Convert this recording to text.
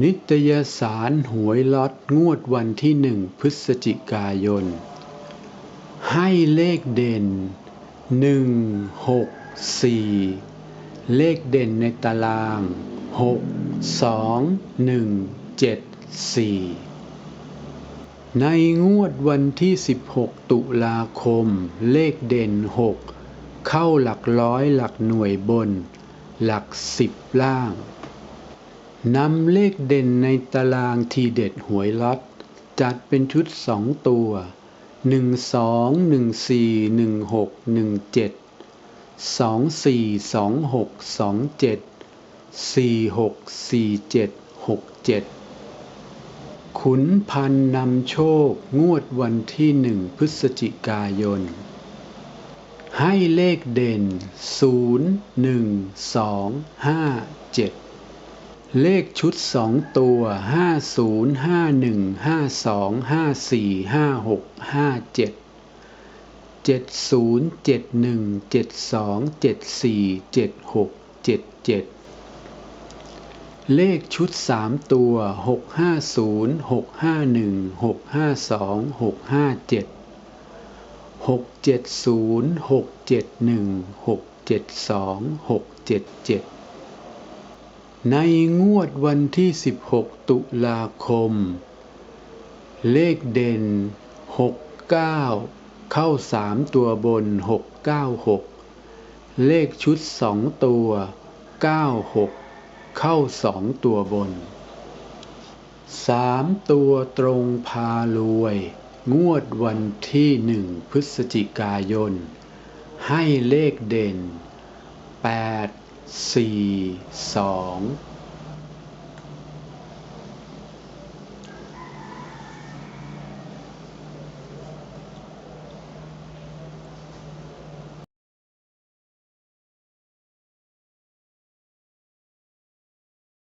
นิตยสารหวยล็อตงวดวันที่หนึ่งพฤศจิกายน ให้เลขเด่นหนึ่งหกสี่เลขเด่นในตารางหกสองหนึ่งเจ็ดสี่ในงวดวันที่ 16 ตุลาคม เลขเด่น 6 เข้าหลักร้อยหลักหน่วยบน หลักสิบล่าง นำเลขเด่นในตารางทีเด็ดหวยล็อตจัดเป็นชุดสองตัว 1 2 1 4 1 6 1 7 2 4 2 6 2 7 4 6 4 7 6 7 ขุนพันนำโชคงวดวันที่หนึ่งพฤศจิกายน ให้เลขเด่น 0 1 2 5 7 เลขชุดสองตัว50 51 52 54 56 57 70 71 72 74 76 77เลขชุดสามตัว650 651 652 657 670 671 672 677 ในงวดวันที่ 16 ตุลาคม เลขเด่น 69 เข้า 3 ตัวบน 696 เลขชุด 2 ตัว 96 เข้า 2 ตัวบน 3 ตัวตรงพารวย งวดวันที่ 1 พฤศจิกายน ให้เลขเด่น 8 สี่สอง